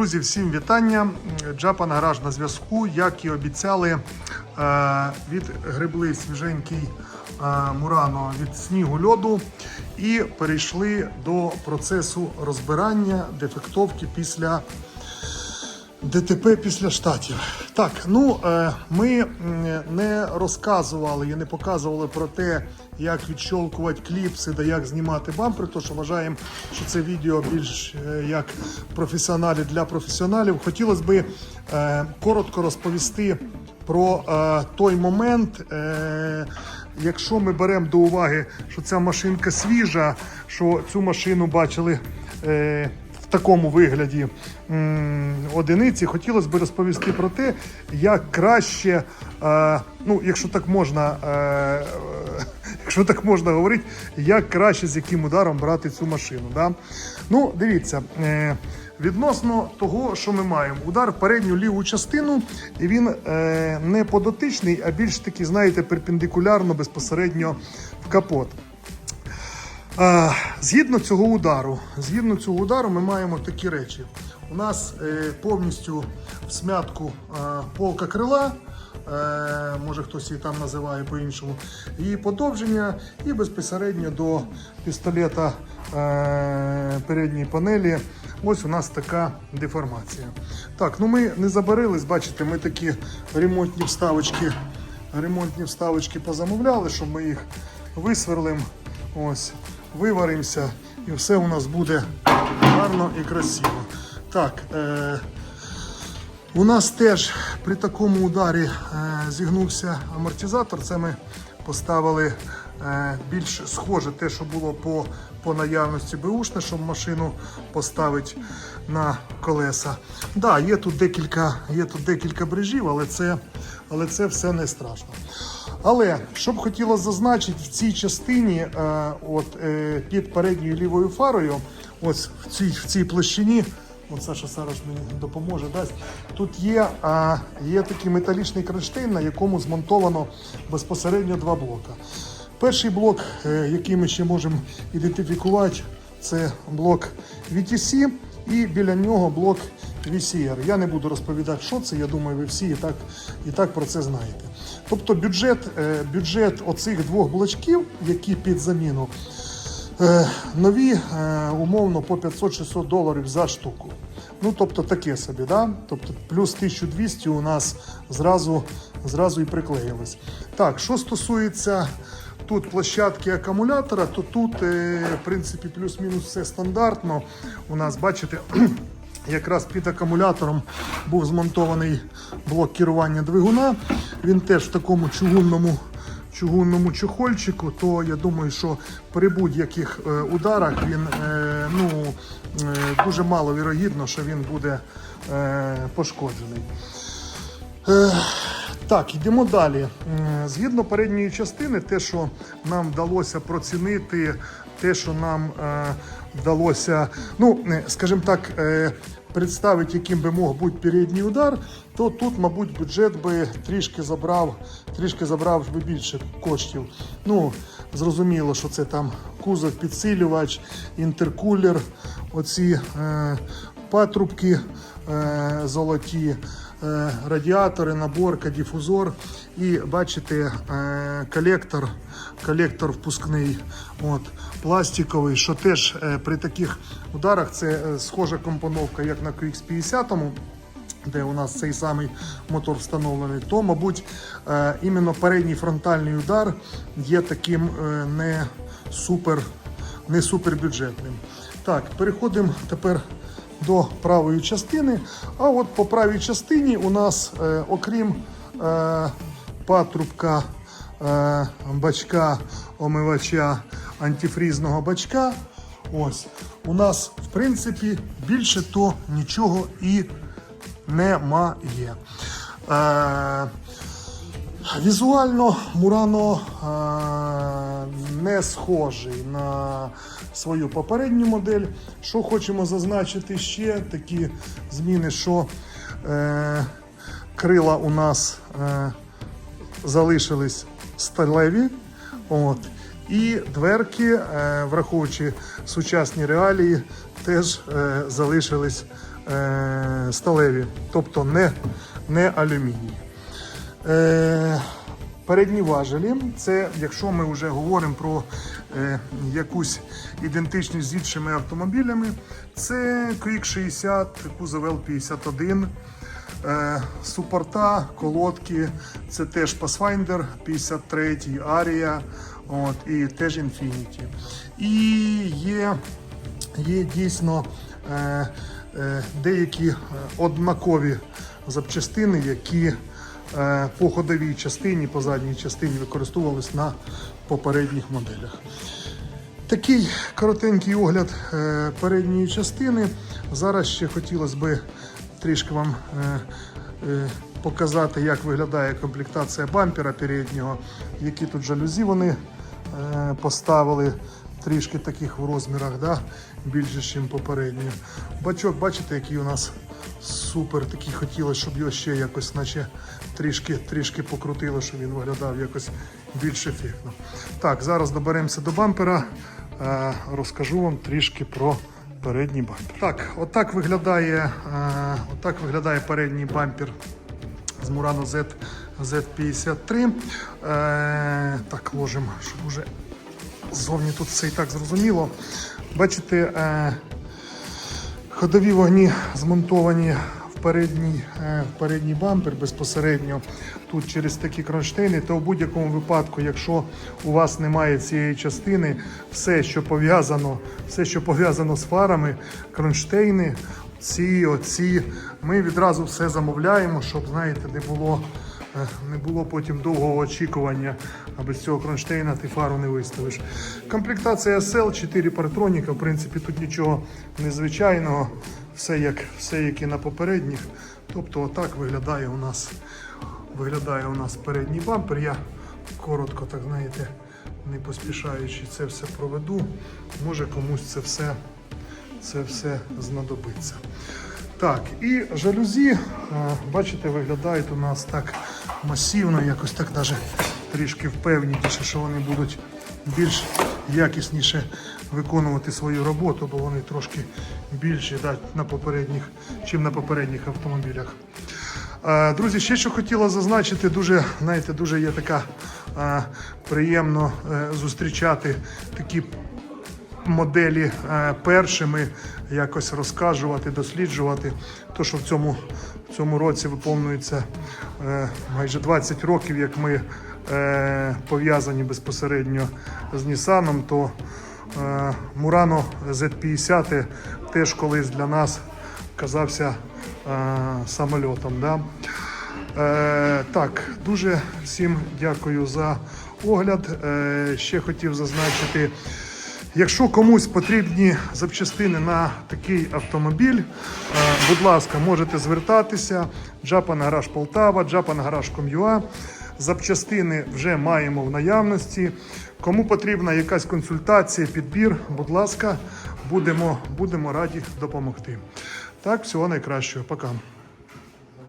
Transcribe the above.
Друзі, всім вітання. Джапан гараж на зв'язку. Як і обіцяли, від відгребли свіженький е, Мурано від снігу льоду і перейшли до процесу розбирання дефектовки після ДТП після штатів. Так, ну е, ми не розказували і не показували про те, як відщолкувати кліпси та як знімати бампери, тому що вважаємо, що це відео більш е, як професіоналі для професіоналів. Хотілося б е, коротко розповісти про той момент. Якщо ми беремо до уваги, що ця машинка свіжа, що цю машину бачили такому вигляді одиниці, хотілося б розповісти про те, як краще, е, ну, якщо так можна, е, якщо так можна говорити, як краще з яким ударом брати цю машину. Да? Ну, дивіться. Е, Відносно того, що ми маємо, удар в передню ліву частину, і він е, не подотичний, а більш таки, знаєте, перпендикулярно безпосередньо в капот. Згідно цього удару, згідно цього удару, ми маємо такі речі. У нас е, повністю в смятку полка крила. Е, може хтось її там називає по-іншому, її подовження і безпосередньо до пістолета е, передньої панелі. Ось у нас така деформація. Так, ну ми не забарились, бачите, ми такі ремонтні вставочки, ремонтні вставочки позамовляли, щоб ми їх висверлимо, ось, виваримося, і все у нас буде гарно і красиво. Так, е, у нас теж при такому ударі е, зігнувся амортизатор. Це ми поставили е, більш схоже те, що було по, по наявності беушне, щоб машину поставити на колеса. Да, є тут декілька, є тут декілька брижів, але це, але це все не страшно. Але що б хотілося зазначити в цій частині, е, от е, під передньою лівою фарою, ось в цій, в цій площині. От Саша зараз мені допоможе. Дасть. Тут є, а, є такий металічний кронштейн, на якому змонтовано безпосередньо два блока. Перший блок, е, який ми ще можемо ідентифікувати, це блок VTC і біля нього блок VCR. Я не буду розповідати, що це. Я думаю, ви всі і так, і так про це знаєте. Тобто бюджет, е, бюджет оцих двох блочків, які під заміну, Нові е, умовно по 500-600 доларів за штуку. Ну, тобто таке собі, да? тобто плюс 1200 у нас зразу, зразу і приклеїлось. Так, що стосується тут площадки акумулятора, то тут, е, в принципі, плюс-мінус все стандартно. У нас, бачите, Якраз під акумулятором був змонтований блок керування двигуна. Він теж в такому чугунному чугунному чохольчику, то я думаю, що при будь-яких е, ударах він е, ну, е, дуже мало вірогідно, що він буде пошкоджений. Так, йдемо далі. Згідно передньої частини, те, що нам вдалося процінити, те, що нам вдалося, ну, скажімо так, представити, яким би мог бути передній удар, то тут, мабуть, бюджет би трішки забрав, трішки забрав би більше коштів. Ну, зрозуміло, що це там кузов, підсилювач, інтеркулер, оці е, патрубки е, золоті, радіатори, наборка, дифузор. І бачите, е, колектор, колектор впускний, от, пластиковий, що теж е, при таких ударах це е, схожа компоновка, як на QX50 де у нас цей самий мотор встановлений, то, мабуть, е, іменно передній фронтальний удар є таким е, не супер, не супербюджетним. Так, переходимо тепер до правої частини. А от по правій частині у нас, е, окрім е, патрубка, е, бачка, омивача, антифрізного бачка, ось, у нас, в принципі, більше то нічого і немає. Е, візуально Мурано е, не схожий на свою попередню модель. Що хочемо зазначити ще такі зміни, що е, крила у нас е, залишились сталеві. От. І дверки, е, враховуючи сучасні реалії, теж е, залишились е, сталеві, тобто не, не алюміній. Е, передні важелі це якщо ми вже говоримо про е, якусь ідентичність з іншими автомобілями, це Quick 60, кузов L51. Е, супорта, колодки, це теж Pathfinder 53, Aria от, і теж Infinity. І є, є дійсно е, е, деякі однакові запчастини, які по ходовій частині, по задній частині використовувались на попередніх моделях. Такий коротенький огляд е, передньої частини. Зараз ще хотілося б трішки вам е, е, показати, як виглядає комплектація бампера переднього, які тут жалюзі вони е, поставили. Трішки таких в розмірах, да? більше, ніж попередньо. Бачок, бачите, який у нас супер. Такий хотілося, щоб його ще якось, наче трішки, трішки покрутило, щоб він виглядав якось більш ефектно. Так, зараз доберемося до бампера. Е, розкажу вам трішки про передній бампер. Так, отак виглядає, е, отак виглядає передній бампер з Murano Z, Z53. Е, так, ложимо, щоб уже ззовні тут все і так зрозуміло. Бачите, е, ходові вогні змонтовані в передній, е, в передній бампер безпосередньо тут через такі кронштейни, то в будь-якому випадку, якщо у вас немає цієї частини, все, що пов'язано, все, що пов'язано з фарами, кронштейни, ці, оці, ми відразу все замовляємо, щоб, знаєте, не було. Не було потім довгого очікування, а без цього кронштейна ти фару не виставиш. Комплектація SL, 4 партроніка, в принципі, тут нічого незвичайного, все як, все як і на попередніх. Тобто отак виглядає у нас, виглядає у нас передній бампер. Я коротко, так знаєте, не поспішаючи це все проведу. Може комусь це все, це все знадобиться. Так, і жалюзі, е, бачите, виглядають у нас так масивно, якось так навіть трішки впевненіше, що вони будуть більш якісніше виконувати свою роботу, бо вони трошки більші да, на попередніх, чим на попередніх автомобілях. Е, Друзі, ще що хотіла зазначити, дуже, знаєте, дуже є така е, приємно зустрічати такі моделі е, першими якось розкажувати, досліджувати. То, що в цьому, в цьому році виповнюється е, майже 20 років, як ми е, пов'язані безпосередньо з Нісаном, то Murano Z50 теж колись для нас казався самольотом. Да? Е, так, дуже всім дякую за огляд. Е, ще хотів зазначити. Якщо комусь потрібні запчастини на такий автомобіль, е, будь ласка, можете звертатися. Джапан Гараж Полтава, Джапан Гараж. Запчастини вже маємо в наявності. Кому потрібна якась консультація, підбір, будь ласка, будемо, будемо раді допомогти. Так, всього найкращого. Пока.